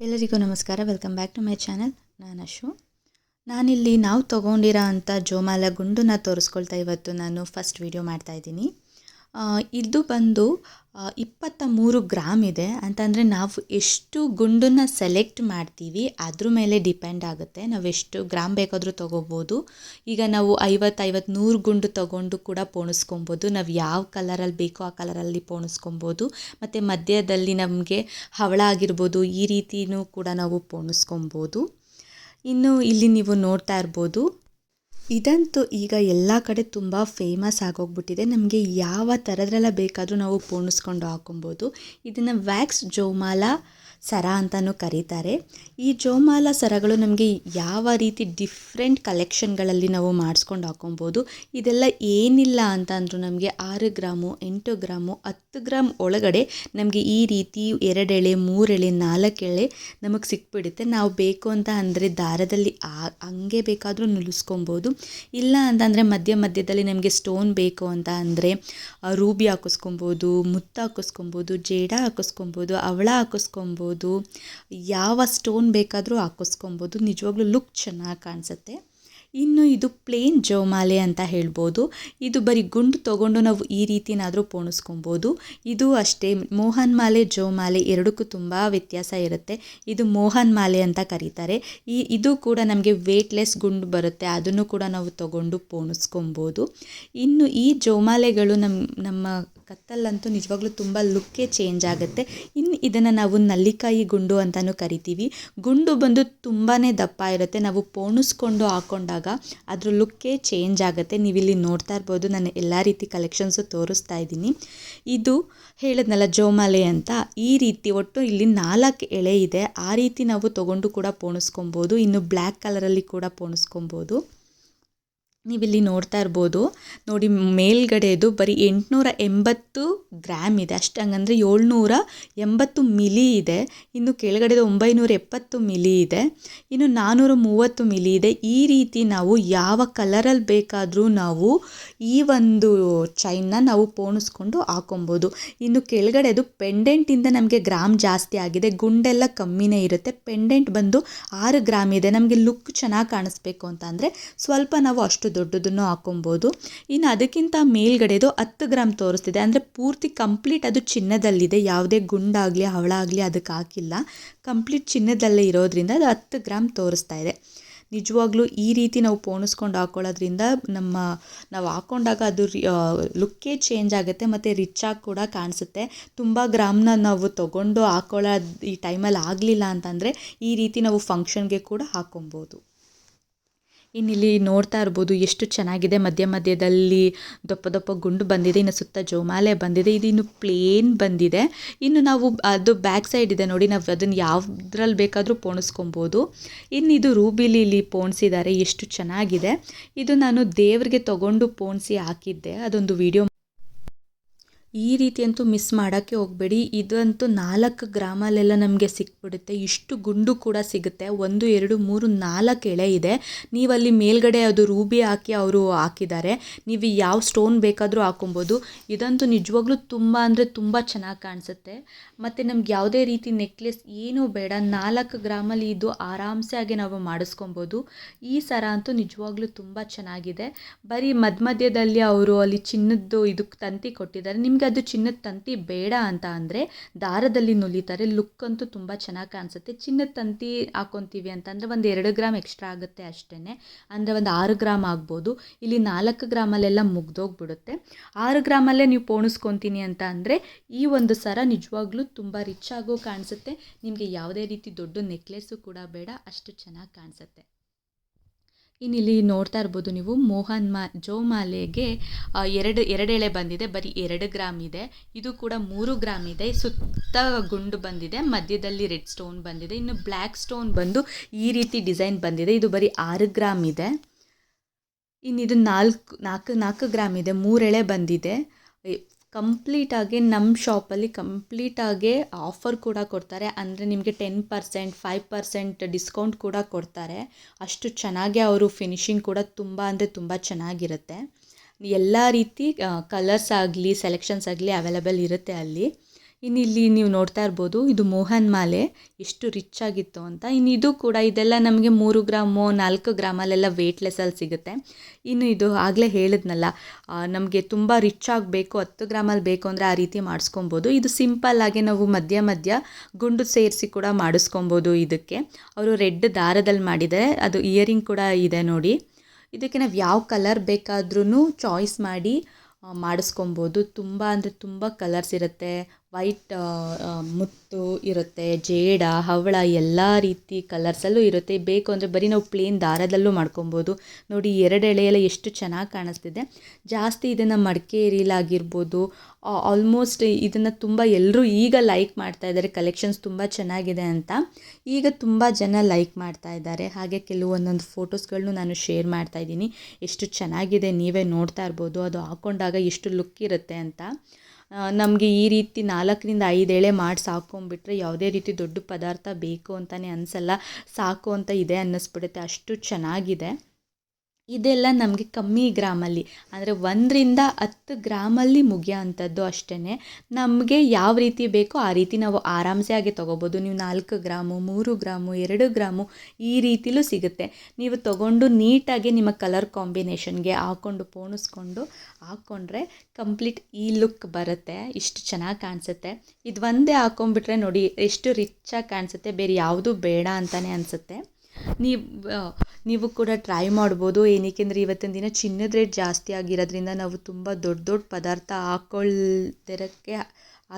ಎಲ್ಲರಿಗೂ ನಮಸ್ಕಾರ. Welcome back to my channel ನಾನು ಅಶು ನಾನಿಲ್ಲಿ ನಾವು ತೊಗೊಂಡಿರೋ ಅಂಥ ಜೋಮಾಲ ಗುಂಡನ್ನ ತೋರಿಸ್ಕೊಳ್ತಾ ಇವತ್ತು ನಾನು ಫಸ್ಟ್ ವಿಡಿಯೋ ಮಾಡ್ತಾ ಇದ್ದೀನಿ. ಆ, ಇದು ಬಂದು ಇಪ್ಪತ್ತ ಮೂರು ಗ್ರಾಮ್ ಇದೆ. ಅಂತಂದರೆ ನಾವು ಎಷ್ಟು ಗುಂಡನ್ನ ಸೆಲೆಕ್ಟ್ ಮಾಡ್ತೀವಿ, ಅದ್ರ ಮೇಲೆ ಡಿಪೆಂಡ್ ಆಗುತ್ತೆ. ನಾವು ಎಷ್ಟು ಗ್ರಾಮ್ ಬೇಕಾದರೂ ತೊಗೋಬೋದು. ಈಗ ನಾವು ಐವತ್ತು ಐವತ್ತು ನೂರು ಗುಂಡು ತೊಗೊಂಡು ಕೂಡ ಪೋಣಿಸ್ಕೊಬೋದು. ನಾವು ಯಾವ ಕಲರಲ್ಲಿ ಬೇಕೋ ಆ ಕಲರಲ್ಲಿ ಪೋಣಿಸ್ಕೊಬೋದು. ಮತ್ತು ಮಧ್ಯದಲ್ಲಿ ನಮಗೆ ಹವಳ ಆಗಿರ್ಬೋದು, ಈ ರೀತಿಯೂ ಕೂಡ ನಾವು ಪೋಣಿಸ್ಕೊಬೋದು. ಇನ್ನು ಇಲ್ಲಿ ನೀವು ನೋಡ್ತಾ ಇರ್ಬೋದು ಇದಂತೂ ಈಗ ಎಲ್ಲ ಕಡೆ ತುಂಬ ಫೇಮಸ್ ಆಗೋಗ್ಬಿಟ್ಟಿದೆ. ನಮಗೆ ಯಾವ ಥರದ್ರೆಲ್ಲ ಬೇಕಾದರೂ ನಾವು ಪೋಣಿಸ್ಕೊಂಡು ಹಾಕೊಬೋದು. ಇದನ್ನು ವ್ಯಾಕ್ಸ್ ಜೋಮಾಲ ಸರ ಅಂತಲೂ ಕರೀತಾರೆ. ಈ ಜೋಮಾಲ ಸರಗಳು ನಮಗೆ ಯಾವ ರೀತಿ ಡಿಫ್ರೆಂಟ್ ಕಲೆಕ್ಷನ್ಗಳಲ್ಲಿ ನಾವು ಮಾಡಿಸ್ಕೊಂಡು ಹಾಕೊಬೋದು ಇದೆಲ್ಲ ಏನಿಲ್ಲ ಅಂತ ಅಂದರೂ ನಮಗೆ ಆರು ಗ್ರಾಮು, ಎಂಟು ಗ್ರಾಮು, ಹತ್ತು ಗ್ರಾಮ್ ಒಳಗಡೆ ನಮಗೆ ಈ ರೀತಿ ಎರಡೆಳೆ ಎಳೆ, ಮೂರು ಎಳೆ ನಮಗೆ ಸಿಕ್ಬಿಡುತ್ತೆ. ನಾವು ಬೇಕು ಅಂತ ಅಂದರೆ ದಾರದಲ್ಲಿ ಹಂಗೆ ಬೇಕಾದರೂ ನುಲಿಸ್ಕೊಬೋದು. ಇಲ್ಲ ಅಂತಂದರೆ ಮಧ್ಯ ಮಧ್ಯದಲ್ಲಿ ನಮಗೆ ಸ್ಟೋನ್ ಬೇಕು ಅಂತ ಅಂದರೆ ರೂಬಿ ಹಾಕಿಸ್ಕೊಬೋದು, ಮುತ್ತು ಹಾಕಿಸ್ಕೊಬೋದು, ಜೇಡ ಹಾಕಿಸ್ಕೊಬೋದು, ಅವಳ ಹಾಕಿಸ್ಕೊಬೋದು ಯಾವ ಸ್ಟೋನ್ ಬೇಕಾದರೂ ಹಾಕಿಸ್ಕೊಬೋದು ನಿಜವಾಗ್ಲೂ ಲುಕ್ ಚೆನ್ನಾಗಿ ಕಾಣಿಸುತ್ತೆ. ಇನ್ನು ಇದು ಪ್ಲೇನ್ ಜೋಮಾಲೆ ಅಂತ ಹೇಳ್ಬೋದು. ಇದು ಬರೀ ಗುಂಡು ತಗೊಂಡು ನಾವು ಈ ರೀತಿನಾದರೂ ಪೋಣಿಸ್ಕೊಬೋದು. ಇದು ಅಷ್ಟೇ, ಮೋಹನ್ ಮಾಲೆ, ಜೋಮಾಲೆ ಎರಡಕ್ಕೂ ತುಂಬ ವ್ಯತ್ಯಾಸ ಇರುತ್ತೆ. ಇದು ಮೋಹನ್ ಮಾಲೆ ಅಂತ ಕರೀತಾರೆ. ಈ, ಇದು ಕೂಡ ನಮಗೆ ವೇಟ್ಲೆಸ್ ಗುಂಡು ಬರುತ್ತೆ. ಅದನ್ನು ಕೂಡ ನಾವು ತಗೊಂಡು ಪೋಣಿಸ್ಕೊಬೋದು. ಇನ್ನು ಈ ಜೋಮಾಲೆಗಳು ನಮ್ಮ ನಮ್ಮ ಕತ್ತಲ್ಲಂತೂ ನಿಜವಾಗ್ಲೂ ತುಂಬ ಲುಕ್ಕೇ ಚೇಂಜ್ ಆಗುತ್ತೆ. ಇನ್ನು ಇದನ್ನು ನಾವು ನಲ್ಲಿಕಾಯಿ ಗುಂಡು ಅಂತಲೂ ಕರಿತೀವಿ. ಗುಂಡು ಬಂದು ತುಂಬಾ ದಪ್ಪ ಇರುತ್ತೆ. ನಾವು ಪೋಣಿಸ್ಕೊಂಡು ಹಾಕೊಂಡಾಗ ಅದ್ರ ಲುಕ್ಕೇ ಚೇಂಜ್ ಆಗುತ್ತೆ. ನೀವಿಲ್ಲಿ ನೋಡ್ತಾ ಇರ್ಬೋದು, ನಾನು ಎಲ್ಲ ರೀತಿ ಕಲೆಕ್ಷನ್ಸು ತೋರಿಸ್ತಾ ಇದ್ದೀನಿ. ಇದು ಹೇಳಿದ್ನಲ್ಲ, ಜೋಮಾಲೆ ಅಂತ. ಈ ರೀತಿ ಒಟ್ಟು ಇಲ್ಲಿ ನಾಲ್ಕು ಎಳೆ ಇದೆ. ಆ ರೀತಿ ನಾವು ತೊಗೊಂಡು ಕೂಡ ಪೋಣಿಸ್ಕೊಬೋದು. ಇನ್ನು ಬ್ಲ್ಯಾಕ್ ಕಲರಲ್ಲಿ ಕೂಡ ಪೋಣಿಸ್ಕೊಬೋದು. ನೀವಿಲ್ಲಿ ನೋಡ್ತಾ ಇರ್ಬೋದು, ನೋಡಿ ಮೇಲ್ಗಡೆದು ಬರೀ ಎಂಟುನೂರ ಎಂಬತ್ತು ಗ್ರಾಮ್ ಇದೆ. ಅಷ್ಟು ಹಂಗಂದರೆ ಏಳ್ನೂರ ಎಂಬತ್ತು ಮಿಲಿ ಇದೆ. ಇನ್ನು ಕೆಳಗಡೆದು ಒಂಬೈನೂರ ಎಪ್ಪತ್ತು ಮಿಲಿ ಇದೆ. ಇನ್ನು ನಾನ್ನೂರ ಮೂವತ್ತು ಮಿಲಿ ಇದೆ. ಈ ರೀತಿ ನಾವು ಯಾವ ಕಲರಲ್ಲಿ ಬೇಕಾದರೂ ನಾವು ಈ ಒಂದು ಚೈನ್ನ ನಾವು ಪೋಣಿಸ್ಕೊಂಡು ಹಾಕೊಬೋದು. ಇನ್ನು ಕೆಳಗಡೆದು ಪೆಂಡೆಂಟಿಂದ ನಮಗೆ ಗ್ರಾಮ್ ಜಾಸ್ತಿ ಆಗಿದೆ. ಗುಂಡೆಲ್ಲ ಕಮ್ಮಿನೇ ಇರುತ್ತೆ. ಪೆಂಡೆಂಟ್ ಬಂದು ಆರು ಗ್ರಾಮ್ ಇದೆ. ನಮಗೆ ಲುಕ್ ಚೆನ್ನಾಗಿ ಕಾಣಿಸ್ಬೇಕು ಅಂತ ಅಂದರೆ ಸ್ವಲ್ಪ ನಾವು ಅಷ್ಟು ದೊಡ್ಡದನ್ನು ಹಾಕೊಬೋದು. ಇನ್ನು ಅದಕ್ಕಿಂತ ಮೇಲ್ಗಡೆದು ಹತ್ತು ಗ್ರಾಮ್ ತೋರಿಸ್ತಿದೆ. ಅಂದರೆ ಪೂರ್ತಿ ಕಂಪ್ಲೀಟ್ ಅದು ಚಿನ್ನದಲ್ಲಿದೆ. ಯಾವುದೇ ಗುಂಡಾಗಲಿ ಹವಳ ಆಗಲಿ ಅದಕ್ಕೆ ಹಾಕಿಲ್ಲ. ಕಂಪ್ಲೀಟ್ ಚಿನ್ನದಲ್ಲೇ ಇರೋದ್ರಿಂದ ಅದು ಹತ್ತು ಗ್ರಾಮ್ ತೋರಿಸ್ತಾ ಇದೆ. ನಿಜವಾಗ್ಲೂ ಈ ರೀತಿ ನಾವು ಪೋಣಿಸ್ಕೊಂಡು ಹಾಕೊಳ್ಳೋದ್ರಿಂದ ನಮ್ಮ, ನಾವು ಹಾಕೊಂಡಾಗ ಅದು ಲುಕ್ಕೇ ಚೇಂಜ್ ಆಗುತ್ತೆ ಮತ್ತು ರಿಚ್ಚಾಗಿ ಕೂಡ ಕಾಣಿಸುತ್ತೆ. ತುಂಬ ಗ್ರಾಮ್ನ ನಾವು ತೊಗೊಂಡು ಹಾಕೊಳ್ಳೋ ಈ ಟೈಮಲ್ಲಿ ಆಗಲಿಲ್ಲ ಅಂತಂದರೆ ಈ ರೀತಿ ನಾವು ಫಂಕ್ಷನ್ಗೆ ಕೂಡ ಹಾಕೊಬೋದು. ಇನ್ನಿಲ್ಲಿ ನೋಡ್ತಾ ಇರ್ಬೋದು ಎಷ್ಟು ಚೆನ್ನಾಗಿದೆ. ಮಧ್ಯ ಮಧ್ಯದಲ್ಲಿ ದಪ್ಪ ದಪ್ಪ ಗುಂಡು ಬಂದಿದೆ, ಇನ್ನು ಸುತ್ತ ಜೋಮಾಲೆ ಬಂದಿದೆ, ಇದು ಇನ್ನು ಪ್ಲೇನ್ ಬಂದಿದೆ. ಇನ್ನು ನಾವು ಅದು ಬ್ಯಾಕ್ ಸೈಡ್ ಇದೆ ನೋಡಿ, ನಾವು ಅದನ್ನು ಯಾವುದ್ರಲ್ಲಿ ಬೇಕಾದರೂ ಪೋಣಿಸ್ಕೊಬೋದು. ಇನ್ನು ಇದು ರೂಬಿಲಿ ಇಲ್ಲಿ ಪೋಣಿಸಿದ್ದಾರೆ, ಎಷ್ಟು ಚೆನ್ನಾಗಿದೆ. ಇದು ನಾನು ದೇವ್ರಿಗೆ ತಗೊಂಡು ಪೋಣಿಸಿ ಹಾಕಿದ್ದೆ, ಅದೊಂದು ವಿಡಿಯೋ ಈ ರೀತಿ ಅಂತೂ ಮಿಸ್ ಮಾಡೋಕ್ಕೆ ಹೋಗಬೇಡಿ. ಇದಂತೂ ನಾಲ್ಕು ಗ್ರಾಮಲ್ಲೆಲ್ಲ ನಮಗೆ ಸಿಕ್ಬಿಡುತ್ತೆ. ಇಷ್ಟು ಗುಂಡು ಕೂಡ ಸಿಗುತ್ತೆ. ಒಂದು, ಎರಡು, ಮೂರು, ನಾಲ್ಕು ಎಳೆ ಇದೆ. ನೀವಲ್ಲಿ ಮೇಲ್ಗಡೆ ಅದು ರೂಬಿ ಹಾಕಿ ಅವರು ಹಾಕಿದ್ದಾರೆ. ನೀವು ಯಾವ ಸ್ಟೋನ್ ಬೇಕಾದರೂ ಹಾಕೊಬೋದು. ಇದಂತೂ ನಿಜವಾಗ್ಲೂ ತುಂಬ ಅಂದರೆ ತುಂಬ ಚೆನ್ನಾಗಿ ಕಾಣಿಸುತ್ತೆ. ಮತ್ತು ನಮ್ಗೆ ಯಾವುದೇ ರೀತಿ ನೆಕ್ಲೆಸ್ ಏನೂ ಬೇಡ. ನಾಲ್ಕು ಗ್ರಾಮಲ್ಲಿ ಇದು ಆರಾಮ್ಸೆ ಆಗಿ ನಾವು ಮಾಡಿಸ್ಕೊಬೋದು. ಈ ಸರ ಅಂತೂ ನಿಜವಾಗ್ಲೂ ತುಂಬ ಚೆನ್ನಾಗಿದೆ. ಬರೀ ಮಧ್ಯ ಮಧ್ಯದಲ್ಲಿ ಅವರು ಅಲ್ಲಿ ಚಿನ್ನದ್ದು ಇದಕ್ಕೆ ತಂತಿ ಕೊಟ್ಟಿದ್ದಾರೆ. ನಿಮ್ಗೆ ಅದು ಚಿನ್ನದ ತಂತಿ ಬೇಡ ಅಂತ ಅಂದರೆ ದಾರದಲ್ಲಿ ನುಲಿತಾರೆ. ಲುಕ್ ಅಂತೂ ತುಂಬ ಚೆನ್ನಾಗಿ ಕಾಣಿಸುತ್ತೆ. ಚಿನ್ನದ ತಂತಿ ಹಾಕೊತೀವಿ ಅಂತಂದರೆ ಒಂದು ಎರಡು ಗ್ರಾಮ್ ಎಕ್ಸ್ಟ್ರಾ ಆಗುತ್ತೆ ಅಷ್ಟೇ ಅಂದರೆ ಒಂದು ಆರು ಗ್ರಾಮ್ ಆಗ್ಬೋದು. ಇಲ್ಲಿ ನಾಲ್ಕು ಗ್ರಾಮಲ್ಲೆಲ್ಲ ಮುಗ್ದೋಗ್ಬಿಡುತ್ತೆ. ಆರು ಗ್ರಾಮಲ್ಲೇ ನೀವು ಪೋಣಿಸ್ಕೊತೀನಿ ಅಂತ ಅಂದರೆ ಈ ಒಂದು ಸರ ನಿಜವಾಗ್ಲೂ ತುಂಬ ರಿಚ್ ಆಗೋ ಕಾಣಿಸುತ್ತೆ. ನಿಮಗೆ ಯಾವುದೇ ರೀತಿ ದೊಡ್ಡ ನೆಕ್ಲೆಸ್ಸು ಕೂಡ ಬೇಡ. ಅಷ್ಟು ಚೆನ್ನಾಗಿ ಕಾಣಿಸುತ್ತೆ. ಇನ್ನಿಲ್ಲಿ ನೋಡ್ತಾ ಇರ್ಬೋದು ನೀವು. ಮೋಹನ್ ಮಾ ಜೋಮಾಲೆಗೆ ಎರಡು ಎರಡು ಎಳೆ ಬಂದಿದೆ. ಬರೀ ಎರಡು ಗ್ರಾಮ್ ಇದೆ. ಇದು ಕೂಡ ಮೂರು ಗ್ರಾಮ್ ಇದೆ. ಸುತ್ತ ಗುಂಡು ಬಂದಿದೆ. ಮಧ್ಯದಲ್ಲಿ ರೆಡ್ ಸ್ಟೋನ್ ಬಂದಿದೆ. ಇನ್ನು ಬ್ಲ್ಯಾಕ್ ಸ್ಟೋನ್ ಬಂದು ಈ ರೀತಿ ಡಿಸೈನ್ ಬಂದಿದೆ. ಇದು ಬರೀ ಆರು ಗ್ರಾಮ್ ಇದೆ. ಇನ್ನು ಇದು ನಾಲ್ಕು ನಾಲ್ಕು ನಾಲ್ಕು ಗ್ರಾಮ್ ಇದೆ. ಮೂರೆಳೆ ಬಂದಿದೆ. ಕಂಪ್ಲೀಟಾಗಿ ನಮ್ಮ ಶಾಪಲ್ಲಿ ಕಂಪ್ಲೀಟಾಗಿ ಆಫರ್ ಕೂಡ ಕೊಡ್ತಾರೆ. ಅಂದರೆ ನಿಮಗೆ ten percent, five percent discount ಕೂಡ ಕೊಡ್ತಾರೆ. ಅಷ್ಟು ಚೆನ್ನಾಗಿ ಅವರು ಫಿನಿಶಿಂಗ್ ಕೂಡ ತುಂಬ ಅಂದರೆ ತುಂಬ ಚೆನ್ನಾಗಿರುತ್ತೆ. ಎಲ್ಲ ರೀತಿ ಕಲರ್ಸ್ ಆಗಲಿ ಸೆಲೆಕ್ಷನ್ಸ್ ಆಗಲಿ ಅವೈಲೇಬಲ್ ಇರುತ್ತೆ ಅಲ್ಲಿ. ಇನ್ನು ಇಲ್ಲಿ ನೀವು ನೋಡ್ತಾ ಇರ್ಬೋದು, ಇದು ಮೋಹನ್ ಮಾಲೆ. ಎಷ್ಟು ರಿಚ್ ಆಗಿತ್ತು ಅಂತ. ಇನ್ನು ಇದು ಕೂಡ ಇದೆಲ್ಲ ನಮಗೆ ಮೂರು ಗ್ರಾಮು, ನಾಲ್ಕು ಗ್ರಾಮಲ್ಲೆಲ್ಲ ವೇಟ್ಲೆಸ್ಸಲ್ಲಿ ಸಿಗುತ್ತೆ. ಇನ್ನು ಇದು ಆಗಲೇ ಹೇಳಿದ್ನಲ್ಲ ನಮಗೆ ತುಂಬ ರಿಚ್ ಆಗಬೇಕು, ಹತ್ತು ಗ್ರಾಮಲ್ಲಿ ಬೇಕು ಅಂದರೆ ಆ ರೀತಿ ಮಾಡಿಸ್ಕೊಬೋದು. ಇದು ಸಿಂಪಲ್ ಆಗಿ ನಾವು ಮಧ್ಯ ಮಧ್ಯ ಗುಂಡು ಸೇರಿಸಿ ಕೂಡ ಮಾಡಿಸ್ಕೊಬೋದು ಇದಕ್ಕೆ. ಅವರು ರೆಡ್ ದಾರದಲ್ಲಿ ಮಾಡಿದರೆ ಅದು ಇಯರಿಂಗ್ ಕೂಡ ಇದೆ ನೋಡಿ. ಇದಕ್ಕೆ ನಾವು ಯಾವ ಕಲರ್ ಬೇಕಾದ್ರೂ ಚಾಯ್ಸ್ ಮಾಡಿ ಮಾಡಿಸ್ಕೊಬೋದು. ತುಂಬ ಅಂದರೆ ತುಂಬ ಕಲರ್ಸ್ ಇರುತ್ತೆ. ವೈಟ್ ಮುತ್ತು ಇರುತ್ತೆ, ಜೇಡ, ಹವಳ, ಎಲ್ಲ ರೀತಿ ಕಲರ್ಸಲ್ಲೂ ಇರುತ್ತೆ. ಬೇಕು ಅಂದರೆ ಬರೀ ನಾವು ಪ್ಲೇನ್ ದಾರದಲ್ಲೂ ಮಾಡ್ಕೊಬೋದು. ನೋಡಿ, ಎರಡು ಎಳೆಯೆಲ್ಲ ಎಷ್ಟು ಚೆನ್ನಾಗಿ ಕಾಣಿಸ್ತಿದೆ. ಜಾಸ್ತಿ ಇದನ್ನು ಮಡಿಕೇರಿಲಾಗಿರ್ಬೋದು ಆಲ್ಮೋಸ್ಟ್ ಇದನ್ನು ತುಂಬ ಎಲ್ಲರೂ ಈಗ ಲೈಕ್ ಮಾಡ್ತಾ ಇದ್ದಾರೆ. ಕಲೆಕ್ಷನ್ಸ್ ತುಂಬ ಚೆನ್ನಾಗಿದೆ ಅಂತ. ಈಗ ತುಂಬ ಜನ ಲೈಕ್ ಮಾಡ್ತಾ ಇದ್ದಾರೆ. ಹಾಗೆ ಕೆಲವೊಂದೊಂದು ಫೋಟೋಸ್ಗಳನ್ನು ನಾನು ಶೇರ್ ಮಾಡ್ತಾ ಇದ್ದೀನಿ. ಎಷ್ಟು ಚೆನ್ನಾಗಿದೆ, ನೀವೇ ನೋಡ್ತಾ ಇರ್ಬೋದು. ಅದು ಹಾಕ್ಕೊಂಡಾಗ ಎಷ್ಟು ಲುಕ್ ಇರುತ್ತೆ ಅಂತ. ನಮಗೆ ಈ ರೀತಿ ನಾಲ್ಕರಿಂದ ಐದು ಎಳೆ ಮಾಡಿ ಸಾಕೊಂಬಿಟ್ರೆ ಯಾವುದೇ ರೀತಿ ದೊಡ್ಡ ಪದಾರ್ಥ ಬೇಕು ಅಂತಲೇ ಅನಿಸಲ್ಲ, ಸಾಕು ಅಂತ ಇದೆ ಅನ್ನಿಸ್ಬಿಡುತ್ತೆ, ಅಷ್ಟು ಚೆನ್ನಾಗಿದೆ. ಇದೆಲ್ಲ ನಮಗೆ ಕಮ್ಮಿ ಗ್ರಾಮಲ್ಲಿ. ಅಂದರೆ ಒಂದರಿಂದ ಹತ್ತು ಗ್ರಾಮಲ್ಲಿ ಮುಗಿಯೋ ಅಂಥದ್ದು ಅಷ್ಟೇ ನಮಗೆ ಯಾವ ರೀತಿ ಬೇಕೋ ಆ ರೀತಿ ನಾವು ಆರಾಮ್ಸೆ ಆಗಿ ತೊಗೋಬೋದು. ನೀವು ನಾಲ್ಕು ಗ್ರಾಮು, ಮೂರು ಗ್ರಾಮು, ಎರಡು ಗ್ರಾಮು ಈ ರೀತಿಲೂ ಸಿಗುತ್ತೆ. ನೀವು ತೊಗೊಂಡು ನೀಟಾಗಿ ನಿಮ್ಮ ಕಲರ್ ಕಾಂಬಿನೇಷನ್ಗೆ ಹಾಕ್ಕೊಂಡು ಪೋಣಿಸ್ಕೊಂಡು ಹಾಕ್ಕೊಂಡ್ರೆ ಕಂಪ್ಲೀಟ್ ಈ ಲುಕ್ ಬರುತ್ತೆ. ಇಷ್ಟು ಚೆನ್ನಾಗಿ ಕಾಣಿಸುತ್ತೆ. ಇದು ಒಂದೇ ಹಾಕ್ಕೊಂಬಿಟ್ರೆ ನೋಡಿ, ಎಷ್ಟು ರಿಚ್ಚಾಗಿ ಕಾಣಿಸುತ್ತೆ. ಬೇರೆ ಯಾವುದೂ ಬೇಡ ಅಂತಲೇ ಅನಿಸುತ್ತೆ. ನೀವು ನೀವು ಕೂಡ ಟ್ರೈ ಮಾಡ್ಬೋದು. ಏನಕ್ಕೆಂದರೆ ಇವತ್ತಿನ ದಿನ ಚಿನ್ನದ ರೇಟ್ ಜಾಸ್ತಿ ಆಗಿರೋದ್ರಿಂದ ನಾವು ತುಂಬ ದೊಡ್ಡ ದೊಡ್ಡ ಪದಾರ್ಥ ಹಾಕ್ಕೊಳ್ದಿರೋಕ್ಕೆ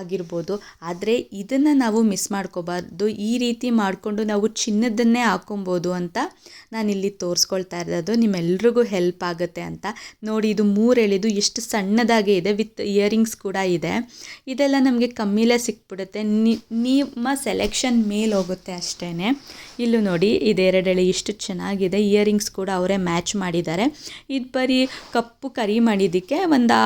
ಆಗಿರ್ಬೋದು. ಆದರೆ ಇದನ್ನು ನಾವು ಮಿಸ್ ಮಾಡ್ಕೋಬಾರ್ದು. ಈ ರೀತಿ ಮಾಡಿಕೊಂಡು ನಾವು ಚಿನ್ನದನ್ನೇ ಹಾಕ್ಕೊಬೋದು ಅಂತ ನಾನಿಲ್ಲಿ ತೋರಿಸ್ಕೊಳ್ತಾ ಇರೋದು. ನಿಮ್ಮೆಲ್ರಿಗೂ ಹೆಲ್ಪ್ ಆಗುತ್ತೆ ಅಂತ. ನೋಡಿ, ಇದು ಮೂರು ಎಳೆದು ಎಷ್ಟು ಸಣ್ಣದಾಗೆ ಇದೆ. ವಿತ್ ಇಯರಿಂಗ್ಸ್ ಕೂಡ ಇದೆ. ಇದೆಲ್ಲ ನಮಗೆ ಕಮ್ಮಿಲೇ ಸಿಕ್ಬಿಡುತ್ತೆ. ನಿಮ್ಮ ಸೆಲೆಕ್ಷನ್ ಮೇಲೆ ಹೋಗುತ್ತೆ ಅಷ್ಟೇ ಇಲ್ಲೂ ನೋಡಿ ಇದೆರಡೆಳೆ ಎಷ್ಟು ಚೆನ್ನಾಗಿದೆ. ಇಯರಿಂಗ್ಸ್ ಕೂಡ ಅವರೇ ಮ್ಯಾಚ್ ಮಾಡಿದ್ದಾರೆ. ಇದು ಬರೀ ಕಪ್ಪು ಕರಿ ಮಾಡಿದ್ದಕ್ಕೆ ಒಂದು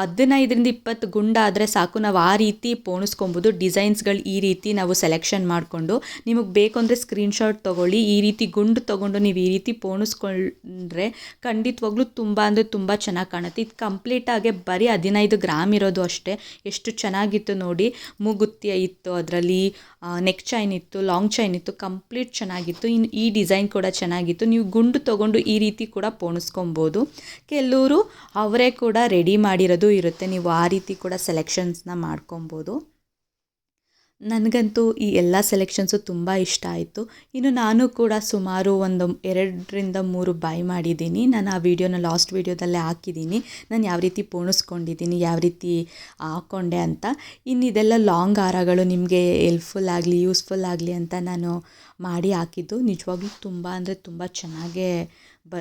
ಹದಿನೈದರಿಂದ ಇಪ್ಪತ್ತು ಗುಂಡಾದರೆ ಸಾಕು. ನಾವು ಆ ರೀತಿ ಪೋಣಿಸ್ಕೊಬೋದು. ಡಿಸೈನ್ಸ್ಗಳು ಈ ರೀತಿ ನಾವು ಸೆಲೆಕ್ಷನ್ ಮಾಡಿಕೊಂಡು ನಿಮಗೆ ಬೇಕು ಅಂದರೆ ಸ್ಕ್ರೀನ್ಶಾಟ್ ತೊಗೊಳ್ಳಿ, ಈ ರೀತಿ ಗುಂಡು ತೊಗೊಂಡು ನೀವು ಈ ರೀತಿ ಪೋಣಿಸ್ಕೊಂಡ್ರೆ ಖಂಡಿತವಾಗ್ಲೂ ತುಂಬ ಅಂದರೆ ತುಂಬ ಚೆನ್ನಾಗಿ ಕಾಣುತ್ತೆ. ಇದು ಕಂಪ್ಲೀಟಾಗೆ ಬರೀ ಹದಿನೈದು ಗ್ರಾಮ್ ಇರೋದು ಅಷ್ಟೇ. ಎಷ್ಟು ಚೆನ್ನಾಗಿತ್ತು ನೋಡಿ. ಮೂಗುತ್ತಿ ಇತ್ತು ಅದರಲ್ಲಿ ನೆಕ್ ಚೈನ್ ಇತ್ತು, ಲಾಂಗ್ ಚೈನ್ ಇತ್ತು, ಕಂಪ್ಲೀಟ್ ಚೆನ್ನಾಗಿತ್ತು. ಇನ್ನು ಈ ಡಿಸೈನ್ ಕೂಡ ಚೆನ್ನಾಗಿತ್ತು. ನೀವು ಗುಂಡು ತೊಗೊಂಡು ಈ ರೀತಿ ಕೂಡ ಪೋಣಿಸ್ಕೊಬೋದು. ಕೆಲವರು ಅವರೇ ಕೂಡ ರೆಡಿ ಮಾಡಿರೋದು ಇರುತ್ತೆ. ನೀವು ಆ ರೀತಿ ಕೂಡ ಸೆಲೆಕ್ಷನ್ಸ್ನ ಮಾಡ್ಕೊಬೋದು ನನಗಂತೂ ಈ ಎಲ್ಲ ಸೆಲೆಕ್ಷನ್ಸು ತುಂಬ ಇಷ್ಟ ಆಯಿತು. ಇನ್ನು ನಾನು ಕೂಡ ಸುಮಾರು ಒಂದು ಎರಡರಿಂದ ಮೂರು ಬೈ ಮಾಡಿದ್ದೀನಿ. ನಾನು ಆ ವಿಡಿಯೋನ ಲಾಸ್ಟ್ ವಿಡಿಯೋದಲ್ಲೇ ಹಾಕಿದ್ದೀನಿ. ನಾನು ಯಾವ ರೀತಿ ಪೋಣಿಸ್ಕೊಂಡಿದ್ದೀನಿ, ಯಾವ ರೀತಿ ಹಾಕ್ಕೊಂಡೆ ಅಂತ. ಇನ್ನು ಇದೆಲ್ಲ ಲಾಂಗ್ ಹಾರಗಳು ನಿಮಗೆ ಹೆಲ್ಪ್ಫುಲ್ ಆಗಲಿ ಯೂಸ್ಫುಲ್ ಆಗಲಿ ಅಂತ ನಾನು ಮಾಡಿ ಹಾಕಿದ್ದು ನಿಜವಾಗ್ಲೂ ತುಂಬ ಅಂದರೆ ತುಂಬ ಚೆನ್ನಾಗೇ ಬ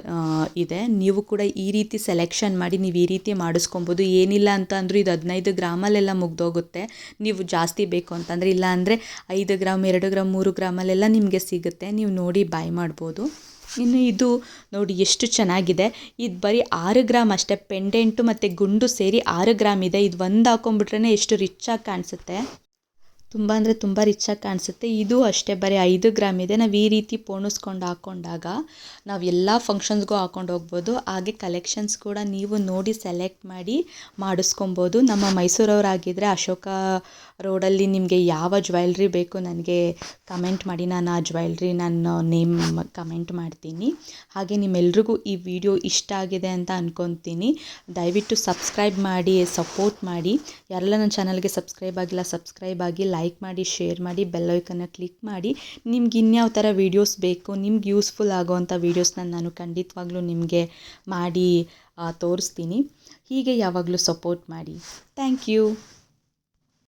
ಇದೆ. ನೀವು ಕೂಡ ಈ ರೀತಿ ಸೆಲೆಕ್ಷನ್ ಮಾಡಿ ನೀವು ಈ ರೀತಿ ಮಾಡಿಸ್ಕೊಬೋದು. ಏನಿಲ್ಲ ಅಂತ ಅಂದರೂ ಇದು ಹದಿನೈದು ಗ್ರಾಮಲ್ಲೆಲ್ಲ ಮುಗ್ದೋಗುತ್ತೆ. ನೀವು ಜಾಸ್ತಿ ಬೇಕು ಅಂತಂದರೆ ಇಲ್ಲ ಅಂದರೆ ಐದು ಗ್ರಾಮ್, ಎರಡು ಗ್ರಾಮ್, ಮೂರು ಗ್ರಾಮಲ್ಲೆಲ್ಲ ನಿಮಗೆ ಸಿಗುತ್ತೆ. ನೀವು ನೋಡಿ ಬೈ ಮಾಡ್ಬೋದು. ಇನ್ನು ಇದು ನೋಡಿ ಎಷ್ಟು ಚೆನ್ನಾಗಿದೆ. ಇದು ಬರೀ ಆರು ಗ್ರಾಮ್ ಅಷ್ಟೇ. ಪೆಂಡೆಂಟು ಮತ್ತು ಗುಂಡು ಸೇರಿ ಆರು ಗ್ರಾಮ್ ಇದೆ. ಇದು ಒಂದು ಹಾಕೊಂಡ್ಬಿಟ್ರೇ ಎಷ್ಟು ರಿಚ್ಚಾಗಿ ಕಾಣಿಸುತ್ತೆ. ತುಂಬ ಅಂದರೆ ತುಂಬ ರಿಚ್ಚಾಗಿ ಕಾಣಿಸುತ್ತೆ. ಇದು ಅಷ್ಟೇ, ಬರೀ ಐದು ಗ್ರಾಮ್ ಇದೆ. ನಾವು ಈ ರೀತಿ ಪೋಣಿಸ್ಕೊಂಡು ಹಾಕ್ಕೊಂಡಾಗ ನಾವು ಎಲ್ಲ ಫಂಕ್ಷನ್ಸ್ಗೂ ಹಾಕ್ಕೊಂಡು ಹೋಗ್ಬೋದು. ಹಾಗೆ ಕಲೆಕ್ಷನ್ಸ್ ಕೂಡ ನೀವು ನೋಡಿ ಸೆಲೆಕ್ಟ್ ಮಾಡಿ ಮಾಡಿಸ್ಕೊಬೋದು. ನಮ್ಮ ಮೈಸೂರವರಾಗಿದ್ದರೆ ಅಶೋಕ ರೋಡಲ್ಲಿ ನಿಮಗೆ ಯಾವ ಜ್ಯುವೆಲ್ರಿ ಬೇಕು ನನಗೆ ಕಮೆಂಟ್ ಮಾಡಿ. ನಾನು ಆ ಜ್ಯುವೆಲ್ರಿ ನಾನು ನೇಮ್ ಕಮೆಂಟ್ ಮಾಡ್ತೀನಿ. ಹಾಗೆ ನಿಮ್ಮೆಲ್ರಿಗೂ ಈ ವಿಡಿಯೋ ಇಷ್ಟ ಆಗಿದೆ ಅಂತ ಅಂದ್ಕೊತೀನಿ ದಯವಿಟ್ಟು ಸಬ್ಸ್ಕ್ರೈಬ್ ಮಾಡಿ ಸಪೋರ್ಟ್ ಮಾಡಿ. ಯಾರೆಲ್ಲ ನನ್ನ ಚಾನಲ್ಗೆ ಸಬ್ಸ್ಕ್ರೈಬ್ ಆಗಿಲ್ಲ ಸಬ್ಸ್ಕ್ರೈಬ್ ಆಗಿ ಲೈಕ್ ಮಾಡಿ ಶೇರ್ ಮಾಡಿ ಬೆಲ್ ಐಕನ್ನ ಕ್ಲಿಕ್ ಮಾಡಿ. ನಿಮ್ಗೆ ಇನ್ಯಾವ ಥರ ವೀಡಿಯೋಸ್ ಬೇಕು, ನಿಮ್ಗೆ ಯೂಸ್ಫುಲ್ ಆಗೋವಂಥ ವೀಡಿಯೋಸ್ನ ನಾನು ಖಂಡಿತವಾಗ್ಲೂ ನಿಮಗೆ ಮಾಡಿ ತೋರಿಸ್ತೀನಿ. ಹೀಗೆ ಯಾವಾಗಲೂ ಸಪೋರ್ಟ್ ಮಾಡಿ. Thank you